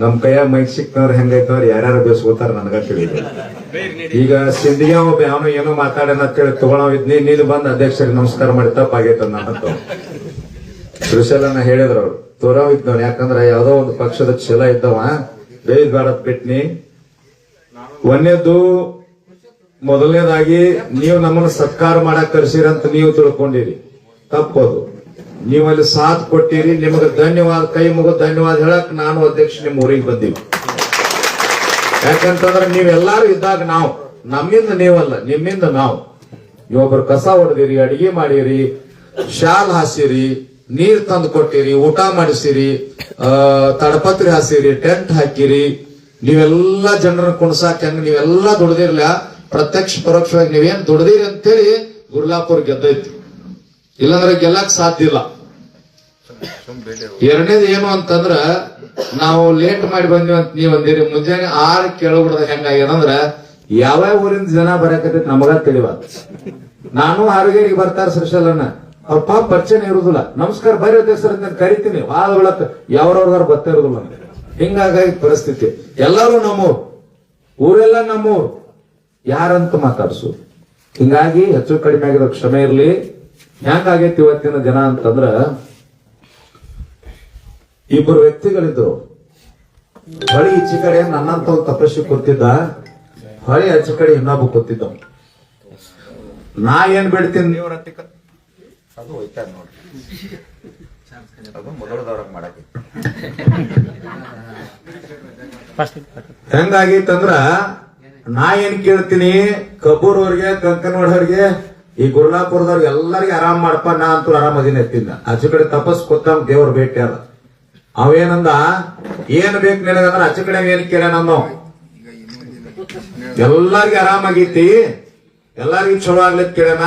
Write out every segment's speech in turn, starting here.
ನಮ್ ಕೈಯ ಮೈಕ್ ಸಿಕ್ನವ್ರ ಹೆಂಗೈತವ್ರ, ಯಾರ್ಯಾರು ಬೇಸ್ಕೋತಾರ ನನಗ ತಿಳಿದ ಈಗ ಸಿಂಧಿಗೆ ಒಬ್ಬ, ಅವನು ಏನೋ ಮಾತಾಡೋಣ ಅಂತೇಳಿ ತಗೊಳವ್ ಇದ್ನಿ, ನೀನು ಬಂದ್ ಅಧ್ಯಕ್ಷರಿಗೆ ನಮಸ್ಕಾರ ಮಾಡಿ ತಪ್ಪಾಗೈತ ನನ್ನ ಶ್ರೀಶೈಲನ ಹೇಳಿದ್ರು ಅವ್ರು ತೋರಾವ್ ಇದ್ದವ್ ಯಾಕಂದ್ರೆ ಯಾವ್ದೋ ಒಂದು ಪಕ್ಷದ ಛಲ ಇದ್ದವ ಬೇಯ್ ಬಾರತ್ ಬಿಟ್ನಿ ಒಂದೇದ್ದು, ಮೊದಲನೇದಾಗಿ, ನೀವು ನಮ್ಮನ್ನ ಸತ್ಕಾರ ಮಾಡಕ್ ಕರ್ಸಿರಂತ ನೀವು ತಿಳ್ಕೊಂಡಿರಿ. ತಪ್ಪದು. ನೀವು ಅಲ್ಲಿ ಸಾಥ್ ಕೊಟ್ಟಿರಿ, ನಿಮಗೆ ಧನ್ಯವಾದ, ಕೈ ಮುಗಿದು ಧನ್ಯವಾದ ಹೇಳಕ್ ನಾನು ಅಧ್ಯಕ್ಷ ನಿಮ್ಮ ಊರಿಗೆ ಬಂದೀವಿ ಯಾಕಂತಂದ್ರೆ ನೀವೆಲ್ಲಾರು ಇದ್ದಾಗ ನಾವು, ನಮ್ಮಿಂದ ನೀವಲ್ಲ, ನಿಮ್ಮಿಂದ ನಾವು. ಇವೊಬ್ರು ಕಸ ಹೊಡೆದಿರಿ, ಅಡಿಗೆ ಮಾಡಿರಿ, ಶಾಲ್ ಹಾಸಿರಿ, ನೀರ್ ತಂದು ಕೊಟ್ಟಿರಿ, ಊಟ ಮಾಡಿಸಿರಿ ತಡಪತ್ರಿ ಹಾಸಿರಿ, ಟೆಂಟ್ ಹಾಕಿರಿ, ನೀವೆಲ್ಲ ಜನರನ್ನ ಕುಣಸಾಕ ಹೆಂಗ್ ನೀವೆಲ್ಲ ದುಡ್ದಿರ್ಲ, ಪ್ರತ್ಯಕ್ಷ ಪರೋಕ್ಷವಾಗಿ ನೀವೇನ್ ದುಡ್ದಿರಿ ಅಂತೇಳಿ ಗುರ್ಲಾಪುರ್ ಗೆದ್ದೈತಿ. ಇಲ್ಲಾಂದ್ರೆ ಗೆಲ್ಲಕ್ ಸಾಧ್ಯ ಇಲ್ಲ. ಎರಡನೇದು ಏನು ಅಂತಂದ್ರ, ನಾವು ಲೇಟ್ ಮಾಡಿ ಬಂದಿವಿ ಅಂತ ನೀವ್ ಅಂದಿರಿ, ಮುಂಜಾನೆ ಆರು ಕೇಳಬಿಡ್ದ ಹೆಂಗಾಗ್ಯದಂದ್ರ ಯಾವ ಊರಿಂದ ಜನ ಬರಕತ್ತೈತಿ ನಮಗ ತಿಳಿವ ನಾನು ಆರೋಗ್ಯರಿಗೆ ಬರ್ತಾರ ಶ್ರೀಶೈಲನ ಅವ್ರ ಪಾಪ ಪರಿಚಯ ಇರುದಿಲ್ಲ. ನಮಸ್ಕಾರ ಅಧ್ಯಕ್ಷರ ಅಂತ ಕರಿತೀನಿ. ವಾದ ಒಳಕ್ ಯಾವ್ರವ್ರದಾರ ಬರ್ತಾ ಇರುದಿಲ್ಲ. ಹಿಂಗಾಗಿ ಪರಿಸ್ಥಿತಿ. ಎಲ್ಲರೂ ನಮ್ಮೂರ್ ಊರೆಲ್ಲ ನಮ್ಮೂರ್ ಯಾರಂತ ಮಾತಾಡ್ಸು. ಹಿಂಗಾಗಿ ಹೆಚ್ಚು ಕಡಿಮೆ ಆಗಿರೋ ಕ್ಷಮೆ ಇರ್ಲಿ. ಹೆಂಗಾಗೈತಿ ಇವತ್ತಿನ ಜನ ಅಂತಂದ್ರ ಇಬ್ಬರು ವ್ಯಕ್ತಿಗಳಿದ್ರು. ಹೊಳಿ ಈಚೆ ಕಡೆ ನನ್ನಂತ ಒಂದು ತಪಸ್ವಿ ಕೂತಿದ್ದ. ಹೊಳಿ ಆಚೆ ಕಡೆ ಇನ್ನೊಬ್ಬ ಕೂತಿದ್ದ. ನಾ ಏನ್ ಬಿಡ್ತೀನಿ? ಅದು ಹೋಯ್ತಾರ ನೋಡ್ರಿ. ಅದು ಮೊದಲದವ್ರಂಗ್ ಮಾಡಕ್ಕೆ. ಹೆಂಗಾಗೈತಂದ್ರ ನಾ ಏನ್ ಕೇಳ್ತೀನಿ? ಕಬ್ಬೂರ್ ಅವ್ರಿಗೆ ಕಂಕನವಾಡವ್ರಿಗೆ ಈ ಗುರುಳಾಪುರದವ್ರು ಎಲ್ಲರಿಗೆ ಆರಾಮ್ ಮಾಡಪ್ಪ, ನಾ ಅಂತೂ ಆರಾಮ್ ಅದೀನಿ ಎತ್ತಿದ್ದ ಆಚೆ ಕಡೆ ತಪಸ್ ಕೊತ್ತಂಗ್ ದೇವ್ರ ಭೇಟಿ ಅದ ಅವೇನಂದ? ಏನ್ ಬೇಕು ನಿನಗಂದ್ರ ಆಚೆ ಕಡೆ ಏನ್ ಕೇಳ್ಯಾನಂದ ಎಲ್ಲಾರ್ಗಿ ಆರಾಮಾಗೈತಿ ಎಲ್ಲಾರ್ಗಿ ಚಲೋ ಆಗ್ಲಿಕ್ ಕೇಳ್ಯಾನ.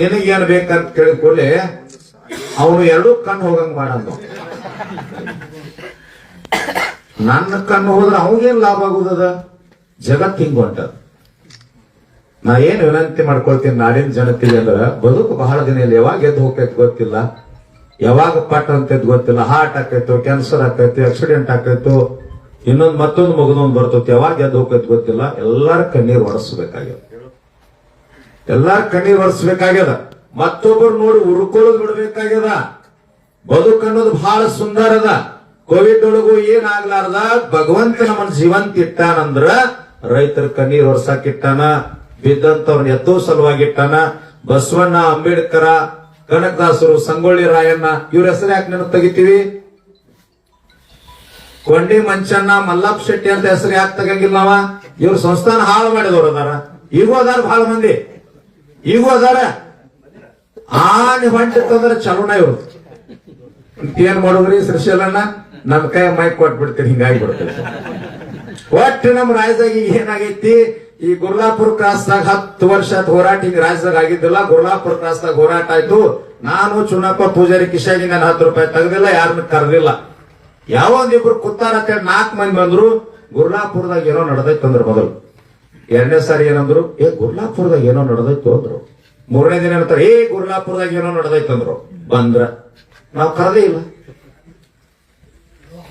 ನಿನಗೇನ್ ಬೇಕಂತ ಕೇಳಿದ ಅವನು ಎರಡೂ ಕಣ್ಣು ಹೋಗಂಗ್ ಮಾಡಂದು ನನ್ನ ಕಣ್ಣು ಹೋದ್ರೆ ಅವಾಗೇನ್ ಲಾಭ ಆಗುದದ? ಜಗತ್ ಹಿಂಗ್ ಹೊಂಟದ. ನಾ ಏನ್ ವಿನಂತಿ ಮಾಡ್ಕೊಳ್ತೀನಿ ನಾಡಿನ ಜನತೆಗೆ ಅಂದ್ರ, ಬದುಕು ಬಹಳ ದಿನ ಇಲ್ಲಿ ಯಾವಾಗ ಎದ್ದು ಹೋಗ್ತೈತಿ ಗೊತ್ತಿಲ್ಲ. ಯಾವಾಗ ಪಟ್ ಅಂತ ಗೊತ್ತಿಲ್ಲ. ಹಾರ್ಟ್ ಆಕೈತು ಕ್ಯಾನ್ಸರ್ ಆಕೈತಿ ಆಕ್ಸಿಡೆಂಟ್ ಆಕೈತು ಇನ್ನೊಂದು ಮತ್ತೊಂದು ಮಗದೊಂದು ಬರ್ತೈತಿ. ಯಾವಾಗ ಎದ್ದು ಹೋಗ್ತೈತಿ ಗೊತ್ತಿಲ್ಲ. ಎಲ್ಲಾರ ಕಣ್ಣೀರ್ ಒರೆಸ್ಬೇಕಾಗ್ಯದ. ಎಲ್ಲಾರ ಕಣ್ಣೀರ್ ಒರೆಸ್ಬೇಕಾಗ್ಯದ. ಮತ್ತೊಬ್ಬರು ನೋಡಿ ಉರ್ಕೊಳ್ಳೋದು ಬಿಡ್ಬೇಕಾಗ್ಯದ. ಬದುಕು ಅನ್ನೋದು ಬಹಳ ಸುಂದರ ಅದ. ಕೋವಿಡ್ ಒಳಗೂ ಏನಾಗ್ಲಾರ್ದ? ಭಗವಂತ ನಮ್ಮನ್ನ ಜೀವಂತ ಇಟ್ಟಾನಂದ್ರ ರೈತರ ಕಣ್ಣೀರ್ ಒರ್ಸಾಕ್ ಇಟ್ಟಾನ. ಬಿದ್ದಂತವ್ರನ್ನ ಸಲುವಾಗಿ ಇಟ್ಟಾನ ಬಸವಣ್ಣ ಅಂಬೇಡ್ಕರ, ಕನಕದಾಸರು ಸಂಗೊಳ್ಳಿ ರಾಯಣ್ಣ, ಇವ್ರ ಹೆಸರು ಯಾಕೆ ನೆನಪು ತೆಗಿತೀವಿ? ಕೊಂಡಿ ಮಂಚಣ್ಣ ಮಲ್ಲಪ್ಪ ಶೆಟ್ಟಿ ಅಂತ ಹೆಸರು ಯಾಕೆ ತಗಂಗಿಲ್ಲ ನಾವ ಇವ್ರ ಸಂಸ್ಥಾನ ಹಾಳು ಮಾಡಿದವ್ರು ಅದಾರ. ಈಗೂ ಅದಾರ ಬಹಳ ಮಂದಿ. ಈಗೂ ಅದಾರ. ಆನೆ ಹೊಂಟಿತ್ತಂದ್ರ ಚಲೋಣ ಇವ್ರು. ಏನ್ ಮಾಡುದ್ರಿ ಶ್ರೀಶೈಲಣ್ಣ? ನಮ್ ಕೈ ಮೈಕ್ ಕೊಟ್ಬಿಡ್ತೀನಿ, ಹಿಂಗಾಗಿ ಬಿಡ್ತೀನಿ. ಒಟ್ಟು ನಮ್ ರಾಜ್ಯದಾಗ ಏನಾಗೈತಿ? ಈ ಗುರ್ಲಾಪುರ ಕ್ರಾಸ್ದಾಗ ಹತ್ತು ವರ್ಷ ಹೋರಾಟ ಹಿಂಗ್ ರಾಜ್ಯದಾಗ ಆಗಿದ್ದಿಲ್ಲ ಗುರ್ಲಾಪುರ ಕ್ರಾಸ್ದಾಗ ಹೋರಾಟ ಆಯ್ತು. ನಾನು ಚುನಪ್ಪ ಪೂಜಾರಿ ಕಿಶಾಗಿ ನಾನು ಹತ್ತು ರೂಪಾಯಿ ತೆಗ್ದಿಲ್ಲ ಯಾರನ್ನ ಕರೆದಿಲ್ಲ. ಯಾವ ಒಂದಿಬ್ರು ಕುತ್ತಾರ ಅಂತೇಳಿ ನಾಲ್ಕು ಮಂದಿ ಬಂದ್ರು. ಗುರ್ಲಾಪುರದಾಗ ಏನೋ ನಡೆದೈತೆ ಅಂದ್ರು ಮೊದಲು. ಎರಡನೇ ಸಾರಿ ಏನಂದ್ರು, ಏ ಗುರ್ಲಾಪುರದಾಗ ಏನೋ ನಡೆದೈತು ಅಂದ್ರು. ಮೂರನೇ ದಿನ ಏನಂತಾರೆ ಏ ಗುರ್ಲಾಪುರದಾಗ ಏನೋ ನಡೆದೈತೆ ಅಂದ್ರು. ಬಂದ್ರ. ನಾವು ಕರೆದೇ ಇಲ್ಲ.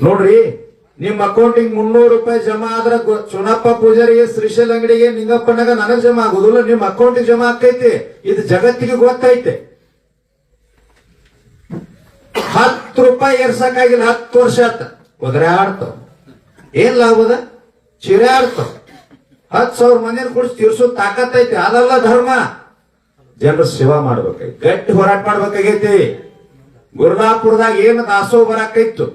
ನೋಡ್ರಿ ನಿಮ್ ಅಕೌಂಟಿಗೆ ಮುನ್ನೂರು ರೂಪಾಯಿ ಜಮಾ ಆದ್ರೆ ಚುನಪ್ಪ ಪೂಜಾರಿಗೆ ಶ್ರೀಶೈಲ್ ಅಂಗಡಿಗೆ, ನಿಂಗಪ್ಪನಾಗ ನನಗೆ ಜಮಾ ಆಗುದಿಲ್ಲ. ನಿಮ್ ಅಕೌಂಟಿಗೆ ಜಮಾ ಆಕೈತಿ ಇದು ಜಗತ್ತಿಗೆ ಗೊತ್ತೈತೆ. ಹತ್ತು ರೂಪಾಯಿ ಏರ್ಸಕ್ಕಾಗಿಲ್ಲ, ಹತ್ತು ವರ್ಷ ಆತ. ಕುದುರೆ ಆಡ್ತಾವ ಏನ್ ಲಾಭದ ಚಿರೆ ಆಡ್ತಾವ ಹತ್ತು ಸಾವಿರ ಮಂದಿನ ಕುಡಿಸಿ ತೀರ್ಸೋ ತಾಕತ್ತೈತಿ ಅದಲ್ಲ ಧರ್ಮ. ಜನರ ಸೇವಾ ಮಾಡ್ಬೇಕೈತಿ ಗಟ್ಟಿ ಹೋರಾಟ ಮಾಡ್ಬೇಕಾಗೈತಿ. ಗುರುನಾಪುರದಾಗ ಏನು ದಾಸೋ ಬರಾಕೈತು?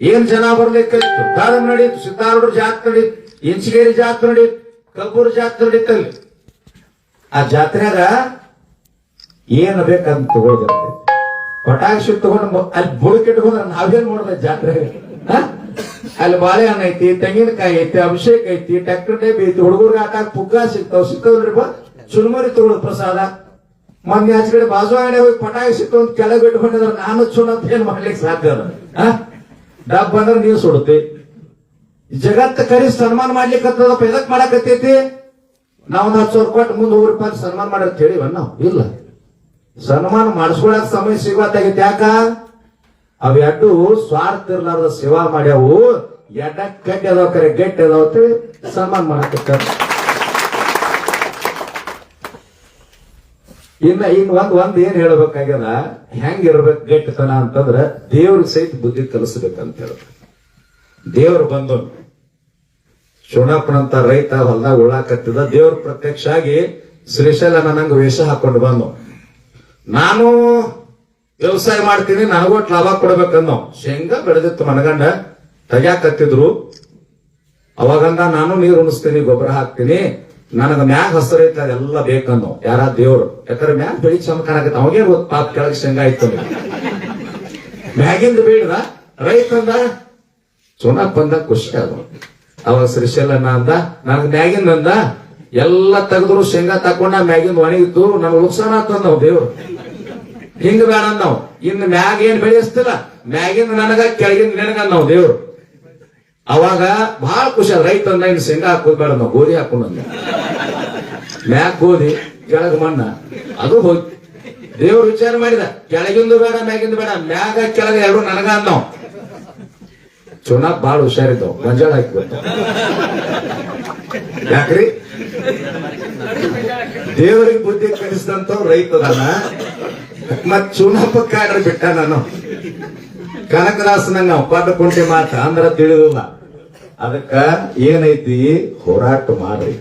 ಏನ್ ಜನ ಬರ್ಲಿಕ್ಕಿತ್ತು ದಾಳಂ ನಡೀತು ಸಿದ್ದಾರೂಢ ಜಾತ್ರೆ ನಡೀತು ಇಂಚಗೇರಿ ಜಾತ್ರೆ ನಡೀತು ಕಬ್ಬೂರ್ ಜಾತ್ರೆ ನಡೀತಲ್ಲಿ ಆ ಜಾತ್ರೆಗ ಏನ್ ಬೇಕಂತ ತಗೊಳ್ದಿರ್ತೈತಿ ಪಟಾಕ್ಷಿ ತಗೊಂಡು ಅಲ್ಲಿ ಬುಡಕಿಟ್ಕೊಂಡ್ರೆ ನಾವೇನ್ ಮಾಡ್ದೆ ಜಾತ್ರೆ? ಅಲ್ಲಿ ಬಾಳೆಹಣ್ಣು ಐತಿ, ತೆಂಗಿನಕಾಯಿ ಐತಿ, ಅಭಿಷೇಕ ಐತಿ, ಟ್ಯಾಕ್ಟರ್ ಟೈಪ್ ಐತಿ, ಹುಡುಗರ್ಗ ಆಟ ಪುಗ್ಗ ಸಿಗ್ತಾವ್. ಸಿಕ್ಕವ್ರಿ ಬಾ. ಚುರುಮರಿ ತಗೊಳ್ಳೋದು ಪ್ರಸಾದ. ಮೊನ್ನೆ ಆಚೆ ಕಡೆ ಬಾಜು ಆಣೆ ಹೋಗಿ ಪಟಾಕಿ ಸಿಕ್ತು ಅಂತ ಕೆಳಗೆ ಇಟ್ಕೊಂಡಿದ್ರೆ. ನಾನು ಚುನತ್ ಏನ್ ಮಾಡ್ಲಿಕ್ಕೆ ಸಾಧ್ಯ? ಡಬ್ ಬಂದ್ರೆ ನೀವು ಸುಡುತ್ತೆ. ಜಗತ್ತ ಕರಿ ಸನ್ಮಾನ ಮಾಡ್ಲಿಕ್ಕೆ ಎದಕ್ ಮಾಡಕತ್ತೈತಿ? ನಾವೊಂದ್ ಹತ್ತು ಸಾವಿರ ಕೊಟ್ಟು ಮುಂದೆ ನೂರು ರೂಪಾಯಿ ಸನ್ಮಾನ ಮಾಡಿರ್ತ ಹೇಳಿವ ನಾವು ಇಲ್ಲ. ಸನ್ಮಾನ ಮಾಡಿಸ್ಕೊಳಕ್ ಸಮಯ ಸಿಗುವತ್ತಾಗೈತಿ ಯಾಕ? ಅವೆರಡು ಸ್ವಾರ್ಥ ಇರ್ಲಾರ್ದ ಸೇವಾ ಮಾಡ್ಯಾವು. ಎಡ್ಡ ಕಡ್ಡಿ ಅದಾವ ಕರೆ ಗಟ್ಟಿ ಅದಾವ ಸನ್ಮಾನ ಮಾಡಕತ್ತಾರ. ಇನ್ನ ಇನ್ ಒಂದ್ ಒಂದ್ ಏನ್ ಹೇಳ್ಬೇಕಾಗ್ಯದ? ಹೆಂಗ್ ಇರ್ಬೇಕು ಗಟ್ಟಿತನ ಅಂತಂದ್ರ ದೇವ್ರ ಸಹಿತ ಬುದ್ಧಿ ಕಲಿಸ್ಬೇಕಂತ ಹೇಳ್ತಾರೆ ದೇವ್ರು ಬಂದು ಶೋಣಪ್ಪನಂತ ರೈತ ಹೊಲ್ದಾಗ ಉಳ್ಳಾಕತ್ತಿದ ದೇವ್ರ ಪ್ರತ್ಯಕ್ಷ ಆಗಿ ಶ್ರೀಶೈಲ ನನಗ ವೇಷ ಹಾಕೊಂಡು ಬಂದು, ನಾನು ವ್ಯವಸಾಯ ಮಾಡ್ತೀನಿ, ನನಗೂ ಲಾಭ ಕೊಡ್ಬೇಕನ್ನೋ. ಶೇಂಗಾ ಬೆಳೆದಿತ್ತು ಮನಗಂಡ, ತಗ್ಯಾಕತ್ತಿದ್ರು. ಅವಾಗಂದ ನಾನು ನೀರು ಉಣಿಸ್ತೀನಿ, ಗೊಬ್ಬರ ಹಾಕ್ತೀನಿ. ನನಗ ಮ್ಯಾಗ ಹಸರು ಎಲ್ಲ ಬೇಕನ್ನೋ. ಯಾರ ದೇವ್ರು? ಯಾಕಂದ್ರೆ ಮ್ಯಾಗ ಬೆಳಿ ಚಂದ ಕಾಣಕತ್ತ. ಅವಾಗೇ ಪಾಪ ಕೆಳಗೆ ಶೇಂಗಾ ಇತ್ತು ಮ್ಯಾಗಿಂದ ಬೇಡದ ರೈತಂದ ಚುನಾಪ್ ಬಂದ ಖುಷಿ ಅದು. ಅವಾಗ ಶ್ರೀಶೈಲನ ಅಂದ, ನನಗ್ ಮ್ಯಾಗಿಂದ ಅಂದ, ಎಲ್ಲ ತೆಗೆದ್ರು ಶೇಂಗಾ ತಕೊಂಡ ಮ್ಯಾಗಿಂದ ಒಣಗಿದ್ದು ನಮ್ಗೆ ನುಕ್ಸಾನ ಆತಂದ ನಾವು ದೇವ್ರು. ಹಿಂಗ ಬೇಡ ನಾವು ಇನ್ನು ಮ್ಯಾಗ ಏನ್ ಬೆಳೆಸ್ತಿಲ್ಲ, ಮ್ಯಾಗಿಂದ ನನಗ ಕೆಳಗಿಂದ ನಿನಗ ನಾವು ದೇವ್ರು. ಅವಾಗ ಬಹಳ ಖುಷಿ ರೈತ ಅಂದ ಇನ್ನು ಶೇಂಗಾ ಹಾಕೋಬೇಡ ಬೇಡ, ನಾವು ಗೋಧಿ ಹಾಕೊಂಡು ಮ್ಯಾಕ್ ಗೋಧಿ, ಕೆಳಗ ಮಣ್ಣ, ಅದು ಹೋಗಿ ದೇವ್ರು ವಿಚಾರ ಮಾಡಿದ, ಕೆಳಗಿಂದು ಬೇಡ, ಮ್ಯಾಗಿಂದು ಬೇಡ, ಮ್ಯಾಗ ಕೆಳಗ ಎರಡು ನನಗ ಅಂದವ್ ಚುನಾವ್ ಬಾಳ ಹುಷಾರಿದ್ದವು, ಗಂಜಾಳ ಹಾಕಿಬಿಟ್ಟು ಯಾಕ್ರಿ? ದೇವರಿಗೆ ಬುದ್ಧಿ ಕಲಿಸಿದಂತ ರೈತದನ್ನ ಮತ್ ಚುನಾಪ ಕಾಡ್ರಿ ಬಿಟ್ಟ ನಾನು. ಕನಕದಾಸ ನಂಗ ಪಾಠ ಕುಂಟಿ ಮಾತ ಅಂದ್ರ ತಿಳಿದಿಲ್ಲ. ಅದಕ್ಕ ಏನೈತಿ? ಹೋರಾಟ ಮಾಡ್ರಿ.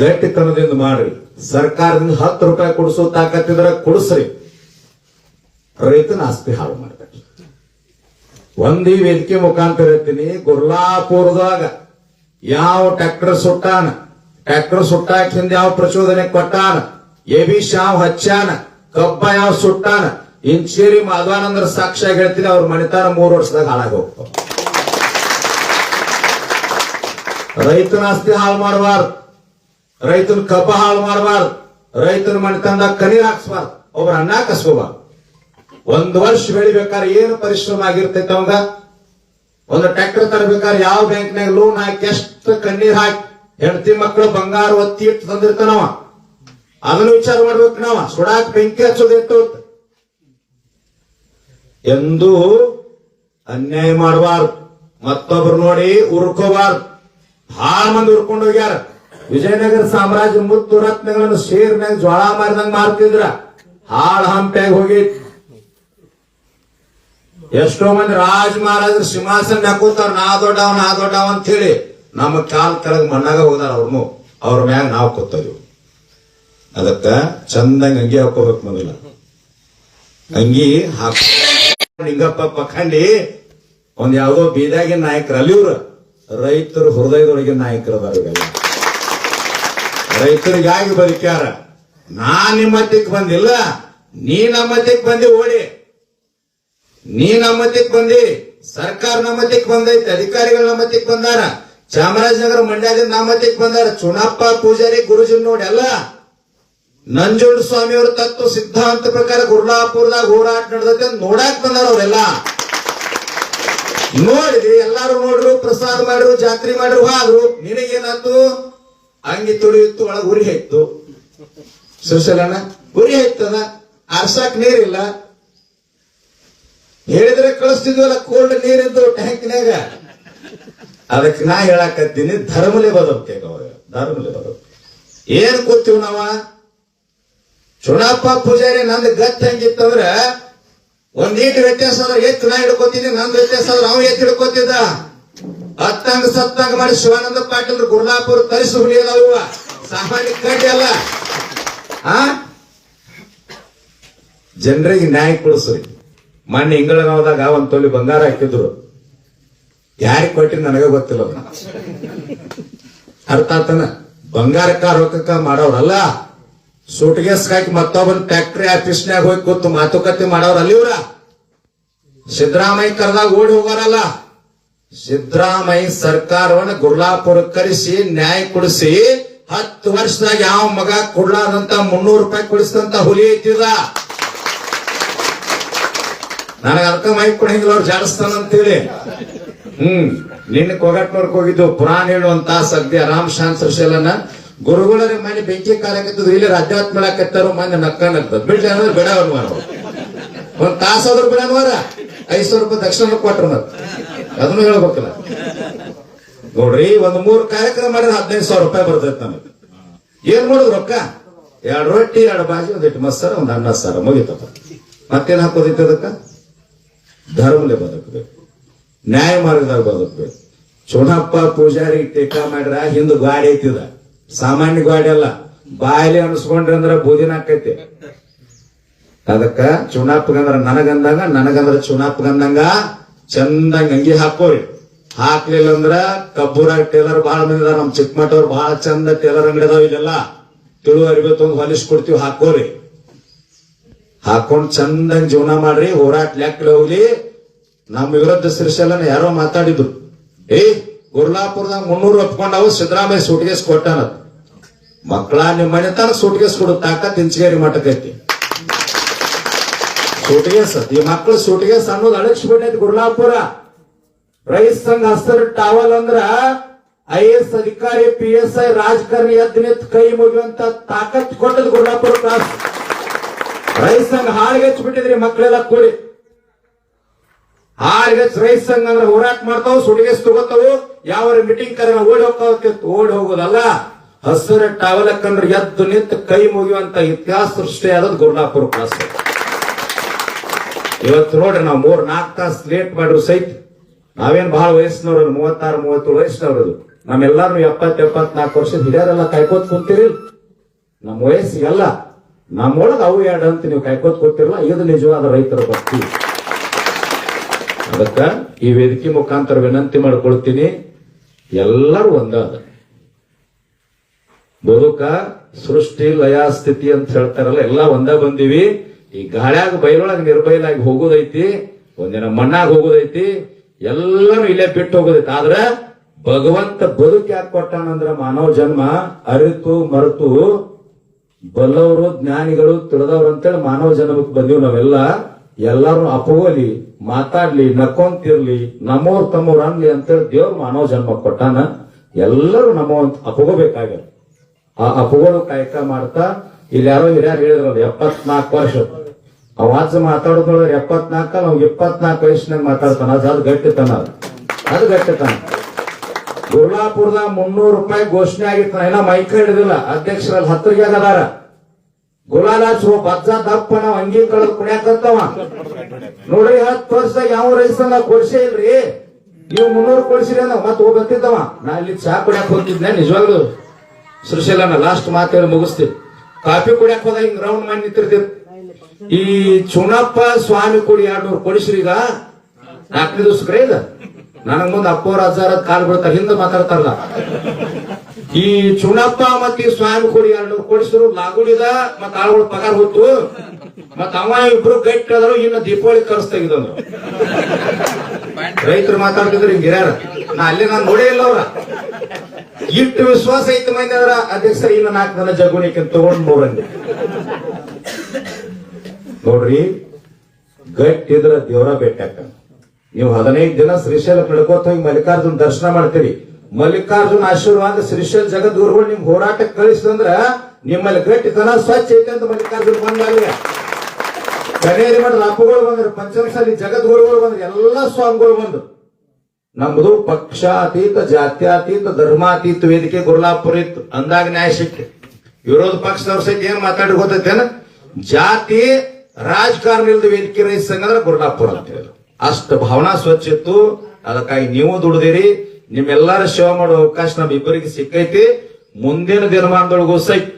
ಗಟ್ಟಿತನದಿಂದ ಮಾಡ್ರಿ. ಸರ್ಕಾರದಿಂದ ಹತ್ತು ರೂಪಾಯಿ ಕೊಡಿಸೋ ತಾಕತ್ತಿದ್ರ ಕೊಡಿಸ್ರಿ. ರೈತನ ಆಸ್ತಿ ಹಾಳು ಮಾಡ್ತಾರೆ ಒಂದೀ ವೇದಿಕೆ ಮುಖಾಂತರ ಹೇಳ್ತೀನಿ ಗುರ್ಲಾಪುರದಾಗ ಯಾವ ಟ್ರ್ಯಾಕ್ಟರ್ ಸುಟ್ಟಾನ, ಟ್ರ್ಯಾಕ್ಟರ್ ಸುಟ್ಟಾಕಿಂದ ಯಾವ ಪ್ರಚೋದನೆ ಕೊಟ್ಟಾನ, ಎ ಬಿ ಶಾವ್ ಹಚ್ಚಾನ ಕಬ್ಬ ಯಾವ ಸುಟ್ಟಾನ ಇಂಚೇರಿ ಮಾಧವಾನಂದ್ರ ಸಾಕ್ಷಿಯಾಗಿ ಹೇಳ್ತೀನಿ, ಅವ್ರ ಮನೆತನ ಮೂರು ವರ್ಷದಾಗ ಹಾಳಾಗಿ ರೈತನ ಆಸ್ತಿ ಹಾಳು ಮಾಡಬಾರ್ದು. ರೈತನ ಕಬ್ಬ ಹಾಳು ಮಾಡಬಾರ್ದು. ರೈತನ ಮಣಿತನದಾಗ ಕಣ್ಣೀರ್ ಹಾಕ್ಸ್ಬಾರ್ದು. ಒಬ್ಬರ ಅನ್ನ ಕಸ್ಕೋಬಾರ್ದು. ಒಂದ್ ವರ್ಷ ಬೆಳಿಬೇಕಾದ್ರೆ ಏನು ಪರಿಶ್ರಮ ಆಗಿರ್ತೈತೆ ಅವಂಗ? ಒಂದು ಟ್ರ್ಯಾಕ್ಟರ್ ತರಬೇಕಾದ್ರೆ ಯಾವ ಬ್ಯಾಂಕ್ನಾಗ ಲೋನ್ ಹಾಕಿ ಎಷ್ಟು ಕಣ್ಣೀರ್ ಹಾಕಿ ಹೆಂಡತಿ ಮಕ್ಕಳು ಬಂಗಾರ ಒತ್ತಿ ಇಟ್ಟು ತಂದಿರ್ತಾನವ? ಅದನ್ನು ವಿಚಾರ ಮಾಡ್ಬೇಕು ನಾವ. ಸುಡಾಕ್ ಬೆಂಕಿ ಹಚ್ಚೋದಿತ್ತು ಎಂದೂ ಅನ್ಯಾಯ ಮಾಡಬಾರ್ದು. ಮತ್ತೊಬ್ರು ನೋಡಿ ಉರ್ಕೋಬಾರ್ದು ಭಾಳ ಮಂದಿ ಉರ್ಕೊಂಡು ಹೋಗ್ಯಾರ. ವಿಜಯನಗರ ಸಾಮ್ರಾಜ್ಯ ಮುತ್ತು ರತ್ನಗಳನ್ನು ಸೇರ್ನಾಗ ಜ್ವಾಳ ಮಾರಿದಂಗ ಮಾರ್ತಿದ್ರ. ಹಾಳ ಹಂಪ್ಯಾಗ ಹೋಗಿ ಎಷ್ಟೋ ಮಂದಿ ರಾಜ ಮಹಾರಾಜರು ಸಿಂಹಾಸನ ಹಾಕೋತಾರ ನಾ ದೊಡ್ಡವ ನಾ ದೊಡ್ಡವ ಅಂತ ಹೇಳಿ ನಮ್ಮ ಕಾಲ್ ಕೆಳಗ್ ಮಣ್ಣಾಗ ಹೋದಾರ ಅವ್ರನ್ನು ಅವ್ರ ಮ್ಯಾಗ ನಾವು ಕೂತದ್ವಿ. ಅದಕ್ಕ ಚಂದಂಗ ಅಂಗಿ ಹಾಕೋಬೇಕು ಮೊದಲ. ಅಂಗಿ ಹಾಕ ನಿಂಗಪ್ಪ ಪಖಂಡಿ. ಒಂದ್ ಯಾವುದೋ ಬೀದಾಗಿನ ನಾಯಕರಲ್ಲಿ ಇವ್ರು. ರೈತರ ಹೃದಯದೊಳಗಿನ ನಾಯಕರು ಅದಾರ ರೈತರಿಗಾಗಿ ಬದುಕ್ಯಾರ. ನಾ ನಿಮ್ಮ ಮತಕ್ಕೆ ಬಂದಿಲ್ಲ. ನೀ ನಮ್ಮ ಮತಕ್ಕೆ ಬಂದಿ ಓಡಿ. ನೀ ನಮ್ಮತ್ತಿಕ್ ಬಂದಿ. ಸರ್ಕಾರ ನಮ್ಮತ್ತಿಕ್ ಬಂದೈತಿ. ಅಧಿಕಾರಿಗಳು ನಮ್ಮತ್ತಿಕ್ ಬಂದಾರ. ಚಾಮರಾಜನಗರ ಮಂಡ್ಯದಿಂದ ನಮ್ಮತ್ತಿಕ್ ಬಂದಾರ. ಚುನಪ್ಪ ಪೂಜಾರಿ ಗುರುಜಿ ನೋಡಿ ಎಲ್ಲ. ನಂಜುಂಡ ಸ್ವಾಮಿ ಅವ್ರ ತತ್ವ ಸಿದ್ಧಾಂತ ಪ್ರಕಾರ ಗುರುಲಾಪುರದಾಗ ಹೋರಾಟ ನಡೆದೈತೆ ನೋಡಾಕ್ ಬಂದಾರ ಅವರೆಲ್ಲ. ನೋಡಿದ್ರಿ, ಎಲ್ಲಾರು ನೋಡ್ರು ಪ್ರಸಾದ ಮಾಡ್ರು ಜಾತ್ರೆ ಮಾಡ್ರು ಹಾದ್ರು ನಿನಗೇನಾಯ್ತು? ಅಂಗಿ ತುಳಿಯಿತ್ತು, ಒಳಗ ಉರಿ ಹೈತು ಸುಶಲಣ್ಣ, ಉರಿ ಹೈತದ ಆರ್ಸಾಕ್ ನೀರಿಲ್ಲ. ಹೇಳಿದ್ರೆ ಕಳಿಸ್ತಿದ್ವಲ್ಲ, ಕೋಲ್ಡ್ ನೀರಿದ್ದು ಟ್ಯಾಂಕ್ನ್ಯಾಗ. ಅದಕ್ಕೆ ನಾ ಹೇಳಾಕತ್ತೀನಿ, ಧರ್ಮಲೆ ಬದಕ್ತೇಗ ಅವ್ರ ಧರ್ಮಲೆ ಬದಕ್ ಏನ್ ಕೂತೀವ್ ನಾವ? ಚುಣಪ್ಪ ಪೂಜಾರಿ, ನಂದು ಗತ್ ಒಂದ್ ಈಟ್ ವ್ಯತ್ಯಾಸ ಅಂದ್ರೆ ಎತ್ತು ನಾ ಹಿಡ್ಕೋತಿದ್ದೆ ನಂದು ವ್ಯತ್ಯಾಸ ಅಂದ್ರೆ ಅವ್ ಎತ್ತು ಹಿಡ್ಕೋತಿದ್ದ. ಹತ್ತಂಗ ಸತ್ತಂಗ ಮಾಡಿ ಶಿವಾನಂದ ಪಾಟೀಲ್ ಗುರ್ಲಾಪುರ ತರಿಸಿ ಹುಲಿಯದವ ಸಾಮಾನ್ಯ ಕಡ್ಡಿ ಅಲ್ಲ. ಆ? ಜನರಿಗೆ ನ್ಯಾಯ ಕೊಡಿಸ್ರಿ. ಮೊನ್ನೆ ಹೋದಾಗ ಒಂದ್ ತೊಲಿ ಬಂಗಾರ ಹಾಕಿದ್ರು. ಯಾರಿಗೆ ಕೊಟ್ಟಿ ನನಗ ಗೊತ್ತಿಲ್ಲ. ಅರ್ಥ ಆತನ? ಬಂಗಾರಕ್ಕ, ರೊಕ್ಕಕ್ಕ ಮಾಡೋರಲ್ಲ. ಸೂಟ್ಗೇಸ್ ಹಾಕಿ ಮತ್ತೊಬ್ಬನ್ ಫ್ಯಾಕ್ಟ್ರಿ ಆಫೀಸ್ನ್ಯಾಗ ಹೋಗಿ ಕೂತು ಮಾತುಕತೆ ಮಾಡೋರ ಅಲ್ಲಿವ್ರ ಸಿದ್ದರಾಮಯ್ಯ ಕರ್ದಾಗ ಓಡಿ ಹೋಗೋರಲ್ಲ? ಸಿದ್ದರಾಮಯ್ಯ ಸರ್ಕಾರವನ್ನ ಗುರ್ಲಾಪುರ ಕರೆಸಿ, ನ್ಯಾಯ ಕೊಡಿಸಿ, ಹತ್ತು ವರ್ಷದಾಗ ಯಾವ ಮಗ ಕೊಡ್ಲಾರ್ದಂತ ಮುನ್ನೂರು ರೂಪಾಯಿ ಕೊಡಿಸಿದಂತ ಹುಲಿ ಐತಿದ? ನನಗ ಅರ್ಥ ಮೈ ಕೊಡಂಗಿಲ್ಲ ಅವ್ರು ಜಾಡಿಸ್ತಾನ ಅಂತೇಳಿ ಹ್ಮ್, ನಿನ್ನ ಕೊಗಟ್ನವ್ರಿಗೆ ಹೋಗಿದ್ದು ಪುರಾಣ ಹೇಳುವಂತ ಸದ್ಯ ರಾಮ್ ಶಾಂತ್ ಗುರುಗಳರ ಮನೆ ಬೆಂಕಿ ಕಾಲಕತ್ತದ ಇಲ್ಲಿ ರಾಜ್ಯಾತ್ ಮಾಡಾಕತ್ತಾರ ಮನೆ ನಗ್ತದ ಬಿಡ್ಲಿ ಅಂದ್ರೆ ಬೇಡ ಅವ್ರು. ಒಂದ್ ತಾಸಾದ್ರು ಬಿಡನ್ವಾರ ಐದ್ ಸಾವಿರ ರೂಪಾಯಿ ದಕ್ಷಿಣ ಕೊಟ್ರು ಅದನ್ನು ಹೇಳ್ಬೇಕಲ್ಲ. ನೋಡ್ರಿ, ಒಂದ್ ಮೂರ್ ಕಾರ್ಯಕ್ರಮ ಮಾಡಿದ್ರೆ ಹದಿನೈದು ಸಾವಿರ ರೂಪಾಯಿ ಬರ್ತೈತೆ ನಮಗೆ. ಏನ್ ಮಾಡುದು ರೊಕ್ಕ? ಎರಡು ರೊಟ್ಟಿ, ಎರಡು ಬಾಜಿ, ಒಂದಿಟ್ಟು ಮಸ್ಸಾರ ಒಂದ್ ಅನ್ನ ಸಾರ. ಮುಗಿತಪ್ಪ ಮತ್ತೇನ್ ಹಾಕೋದಿತ್ತು ಅದಕ್ಕ? ಧರ್ಮಲೆ ಬದುಕಬೇಕು. ನ್ಯಾಯ ಮಾರ್ಗದಾಗ ಬದುಕಬೇಕು. ಚುಣಪ್ಪ ಪೂಜಾರಿ ಟೀಕಾ ಮಾಡ್ರ, ಹಿಂದೆ ಗಾಡಿ ಐತಿದ. ಸಾಮಾನ್ಯ ಗಾಡಿ ಅಲ್ಲ. ಬಾಯಲ್ಲಿ ಅನ್ಸ್ಕೊಂಡ್ರಿ ಅಂದ್ರೆ ಬೂದಿನ ಆಕೈತಿ. ಅದಕ್ಕ ಚುನಾಪ್ಗಂದ್ರ ನನಗಂದಂಗ, ನನಗಂದ್ರ ಚುನಾಪ್ಗಂದಂಗ ಚಂದಂಗ ಅಂಗಿ ಹಾಕೋರಿ. ಹಾಕ್ಲಿಲ್ಲ ಅಂದ್ರ ಕಬ್ಬೂರಾಗ ಟೇಲರ್ ಬಹಳ ಮಂದಿ ಅದಾರ. ನಮ್ ಚಿಕ್ಕಮಟ್ಟವ್ರು ಬಹಳ ಚಂದ ಟೇಲರ್ ಅಂಗಡಿ ಅದಾವ ಇಲ್ಲೆಲ್ಲ. ತಿಳು ಅರಿವೆ ತಂದು ಹೊಲಿಸ್ ಕೊಡ್ತೀವಿ, ಹಾಕೋರಿ. ಹಾಕೊಂಡ್ ಚಂದಂಗ್ ಜೀವನ ಮಾಡ್ರಿ ಹೋರಾಟ ಲೆಕ್ಕ ಹೋಗ್ಲಿ? ನಮ್ಮ ವಿರುದ್ಧ ಶ್ರೀಶೈಲನ ಯಾರೋ ಮಾತಾಡಿದ್ರು. ಏ ಗುರ್ಲಾಪುರದಾಗ ಮುನ್ನೂರು ಒಪ್ಕೊಂಡವು ಸಿದ್ದರಾಮಯ್ಯ ಸೂಟ್ಗೇಸ್ ಕೊಟ್ಟಾನ ಮಕ್ಕಳ ನಿಮ್ಮ ಮನೆ ತನಕ ಸೂಟ್ಗೇಸ್ ಕೊಡು, ತಾಕತ್ ಇಂಚಗೇರಿ ಮಠಕೈತಿ ಸೂಟ್ಗೇಸ್, ಈ ಮಕ್ಕಳು ಸೂಟ್ಗೇಸ್ ಅನ್ನೋದು ಅಳಿಸ್ಬಿಟ್ಟೈತಿ ಗುರ್ಲಾಪುರ ರೈತ ಸಂಘ ಹಸ್ತರ ಟಾವಲ್ ಅಂದ್ರ ಐ ಎಸ್ ಅಧಿಕಾರಿ, ಪಿ ಎಸ್ ಐ ರಾಜಕಾರಣಿ ಎದ್ದು ಕೈ ಮುಗಿಯುವಂತ ತಾಕತ್ ಕೊಟ್ಟದ್ ಗುರ್ಲಾಪುರ ಕ್ಲಾಸ್ ರೈತ ಸಂಘ ಹಾಳಿಗೆ ಹಚ್ಬಿಟ್ಟಿದ್ರಿ ಮಕ್ಕಳೆಲ್ಲ ಕೂಡಿ. ಹಾಳಿಗೆ ರೈತ ಸಂಘ ಅಂದ್ರೆ ಹೋರಾಟ ಮಾಡ್ತಾವ ಸುಡಿಗೆಸ್ ತಗೋತಾವು ಯಾವ ಮೀಟಿಂಗ್ ಕರೆ ಓಡಿ ಹೋಗ್ತಾವ ಓಡಿ ಹೋಗೋದಲ್ಲ. ಹಸಿರ ಟಾವಲ್ ಹಾಕೊಂಡ್ರೆ ಎದ್ದು ನಿಂತು ಕೈ ಮುಗಿಯುವಂತ ಇತಿಹಾಸ ಸೃಷ್ಟಿ ಆದದ್ ಗುರ್ಲಾಪುರ ಕ್ಲಾಸ್ ಇವತ್ತು ನೋಡ್ರಿ ನಾವು ಮೂರ್ ನಾಲ್ಕು ತಾಸು ಲೇಟ್ ಮಾಡ್ರು ಸಹಿತ. ನಾವೇನ್ ಬಹಳ ವಯಸ್ಸಿನವ್ರು ಮೂವತ್ತಾರು, ಮೂವತ್ತೇಳು ವಯಸ್ಸಿನವ್ರದು ನಮ್ಮೆಲ್ಲಾರು ಎಪ್ಪತ್ ಎಪ್ಪತ್ನಾಲ್ಕು ವರ್ಷದ ಹಿರಿಯರೆಲ್ಲ ಕಾಯ್ಕೋತ್ ಕುಂತೀರಿ. ನಮ್ಮ ವಯಸ್ಸಿಗೆಲ್ಲ. ನಮ್ಮೊಳಗ ಅವು ಎರಡು ಅಂತ ನೀವು ಕಾಯ್ಕೋತ್ ಕೂತಿರಲ್ಲ ಇದು ನಿಜವಾದ ರೈತರ ಭಕ್ತಿ. ಅದಕ್ಕ ಈ ವೇದಿಕೆ ಮುಖಾಂತರ ವಿನಂತಿ ಮಾಡ್ಕೊಳ್ತೀನಿ. ಎಲ್ಲರೂ ಒಂದಾದ ಬದುಕ, ಸೃಷ್ಟಿ, ಲಯ, ಸ್ಥಿತಿ ಅಂತ ಹೇಳ್ತಾರಲ್ಲ, ಎಲ್ಲ ಒಂದ ಬಂದೀವಿ. ಈ ಗಾಳ್ಯಾಗ ಬೈಲೊಳಗ ನಿರ್ಬೈಲಾಗಿ ಹೋಗೋದೈತಿ, ಒಂದಿನ ಮಣ್ಣಾಗ ಹೋಗೋದೈತಿ ಎಲ್ಲರೂ ಇಲ್ಲೇ ಬಿಟ್ಟು ಹೋಗೋದೈತಿ. ಆದ್ರ ಭಗವಂತ ಬದುಕು ಯಾಕೆ ಕೊಟ್ಟಾನಂದ್ರ ಮಾನವ ಜನ್ಮ ಅರಿತು, ಮರೆತು, ಬಲ್ಲವರು, ಜ್ಞಾನಿಗಳು, ತಿಳಿದವ್ರು ಅಂತೇಳಿ ಮಾನವ ಜನ್ಮಕ್ಕೆ ಬಂದೀವಿ ನಾವೆಲ್ಲ. ಎಲ್ಲಾರು ಅಪಗೋಲಿ ಮಾತಾಡ್ಲಿ, ನಕ್ಕೊಂತಿರ್ಲಿ ನಮ್ಮವ್ರ ತಮ್ಮವ್ರ ಅನ್ಲಿ ಅಂತೇಳಿ ದೇವ್ರ ಮಾನವ ಜನ್ಮ ಕೊಟ್ಟಾನ, ಎಲ್ಲರೂ ನಮ್ಮ ಅಪಗೋಬೇಕಾಗ್ಯದ. ಆ ಅಪಗೋಳು ಕಾಯಕ ಮಾಡ್ತಾ ಇಲ್ಲಿ ಯಾರೋ ಹಿರಿಯರು ಹೇಳಿದ್ರಲ್ಲ, ಎಪ್ಪತ್ನಾಲ್ಕು ವರ್ಷ. ಅವಾಜ್ ಮಾತಾಡೋದ್ ನೋಡಿದ್ರೆ ಎಪ್ಪತ್ನಾಲ್ಕ ನಾವು ಇಪ್ಪತ್ನಾಲ್ಕು ವಯಸ್ಸಿನಾಗ ಮಾತಾಡ್ತಾನ. ಅದು ಗಟ್ಟಿ ಗಟ್ಟಿತನ ಅದು. ಗಟ್ಟಿತನ. ಗುರ್ಲಾಪುರದ ಮುನ್ನೂರು ರೂಪಾಯಿ ಘೋಷಣೆ ಆಗಿತ್ತು. ಏನೋ ಮೈಕ್ ಹಿಡಿದಿಲ್ಲ ಅಧ್ಯಕ್ಷರಲ್ಲಿ ಹತ್ತಿರಿಗೆ ಅದಾರ ಗುಲಾಲಾಚ್ ಬಜ್ಜ ದಪ್ಪನ ಅಂಗಿ ಕಳೆದು ಕುಣ್ಯಾಕಂತವ ನೋಡ್ರಿ ಹತ್ತು ವರ್ಷದಾಗ ಯಾವ ರೈತನ ಕೊಡ್ಸೇ ಇಲ್ರಿ? ನೀವು ಮುನ್ನೂರು ಕೊಡ್ಸಿರಿ ಮತ್ತೆ ಹೋಗ್ಬರ್ತಿದ್ದವ ನಾ ಇಲ್ಲಿ ಚಾ ಕುಡ್ಯಾಕ್ ಹೋಗ್ತಿದ್ನ, ನಿಜವಾಗ್ಲು? ಶ್ರೀಶೈಲನ ಲಾಸ್ಟ್ ಮಾತೇಳಿ ಮುಗಿಸ್ತೀವಿ ಕಾಫಿ ಕುಡ್ಯಾಕ್ ಹೋದಾಗ ಹಿಂಗ್ ರೌಂಡ್ ಮಾಡಿ ನಿಂತಿರ್ತೀವಿ ಈ ಚುನಪ್ಪ ಸ್ವಾಮಿ ಕೊಡಿ ಎರಡ್ನೂರು ಕೊಡಿಸ್ರಿ ಈಗ. ನಾಲ್ಕನೇ ದಿವ್ಸಕ್ರೇ ಇದು ನನಗ್ ಮುಂದೆ ಅಪ್ಪೋರ್ ಹಜಾರ ಕಾಲ್ ಬೀಳ್ತಾರ, ಹಿಂದೆ ಮಾತಾಡ್ತಾರಲ್ಲ. ಈ ಚುಣಪ್ಪ ಮತ್ತೆ ಸ್ವಾಮಿ ಕೊಡಿ ಎರಡು ಕೊಡಿಸಿದ್ರು. ಲಾಗುಡಿದ, ಮತ್ತ ಆಳುಗಳು ಪಗಾರ ಹೊತ್ತು, ಮತ್ತ ಅವ ಇಬ್ರು ಗಟ್ಟಿ ಅದರು ಇನ್ನು ದೀಪಾವಳಿ ಕರ್ಸ್ ರೈತರು ಮಾತಾಡ್ತಿದ್ರು ಹಿಂಗ ಹಿರಿಯರ. ನಾ ಅಲ್ಲಿ ನಾನು ನೋಡೇ ಇಲ್ಲ ಅವ್ರ. ಇಟ್ಟು ವಿಶ್ವಾಸ ಐತಿ ಮಂದಿ ಅಧ್ಯಕ್ಷ ಇನ್ನು ನಾಲ್ಕು ಜನ ಜಗುಣಿಕೆ ತಗೊಂಡ್ ನೋಡಂಗೆ. ನೋಡ್ರಿ ಗಟ್ಟಿದ್ರ ದೇವರ ಬೆಟ್ಟಕ್ಕ ನೀವು ಹದಿನೈದು ದಿನ ಶ್ರೀಶೈಲ ನಡ್ಕೋತ ಹೋಗಿ ಮಲ್ಲಿಕಾರ್ಜುನ್ ದರ್ಶನ ಮಾಡ್ತೀರಿ. ಮಲ್ಲಿಕಾರ್ಜುನ್ ಆಶೀರ್ವಾದ ಶ್ರೀಶೈಲ್ ಜಗದ್ ಗುರುಗಳು ನಿಮ್ ಹೋರಾಟಕ್ಕೆ ಕಳಿಸ್ತಂದ್ರ ನಿಮ್ಮಲ್ಲಿ ಗಟ್ಟಿತನ, ಸ್ವಚ್ಛ ಐತೆ ಅಂತ ಮಲ್ಲಿಕಾರ್ಜುನ್ ಬಂದಾಗ ಕನೇರಿ ಮಠದ ರಾಪುಗಳು ಬಂದ್ರು ಪಂಚಮಸಾಲಿ ಜಗದ್ಗುರುಗಳು ಬಂದ್ರು, ಎಲ್ಲಾ ಸ್ವಾಮಿಗಳು ಬಂದ್ರು. ನಮ್ದು ಪಕ್ಷಾತೀತ, ಜಾತ್ಯಾತೀತ, ಧರ್ಮಾತೀತ ವೇದಿಕೆ ಗುರುಲಾಪುರ ಇತ್ತು. ಅಂದಾಗ ನ್ಯಾಯ ಸಿಕ್ಕಿ. ವಿರೋಧ ಪಕ್ಷದವ್ರ ಸಹಿತ ಏನ್ ಮಾತಾಡಿ ಗೊತ್ತೈತೇನ ಜಾತಿ, ರಾಜಕಾರಣ ಇಲ್ದ ವೇದಿಕೆ ರೈಸ್ ಸಂಘ ಅಂದ್ರೆ ಗುರುಲಾಪುರ ಅಂತ ಹೇಳಿದ್ರು. ಅಷ್ಟು ಭಾವನಾ ಸ್ವಚ್ಛ ಇತ್ತು. ಅದಕ್ಕಾಗಿ ನೀವು ದುಡ್ದಿರಿ. ನಿಮ್ಮೆಲ್ಲರ ಸೇವೆ ಮಾಡೋ ಅವಕಾಶ ನಮ್ ಇಬ್ಬರಿಗೆ ಸಿಕ್ಕೈತಿ. ಮುಂದಿನ ದಿನಮಾನದೊಳಗೂ ಸಹಿತ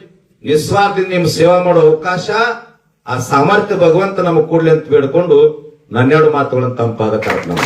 ನಿಸ್ವಾರ್ಥದಿಂದ ನಿಮ್ ಸೇವಾ ಮಾಡೋ ಅವಕಾಶ, ಆ ಸಾಮರ್ಥ್ಯ ಭಗವಂತ ನಮಗ್ ಕೊಡ್ಲಿ ಅಂತ ಬೇಡ್ಕೊಂಡು ನನ್ನೆರಡು ಮಾತುಗಳನ್ನು ತಂಪಾದ ಕಾರ್ಯಕ್ರಮ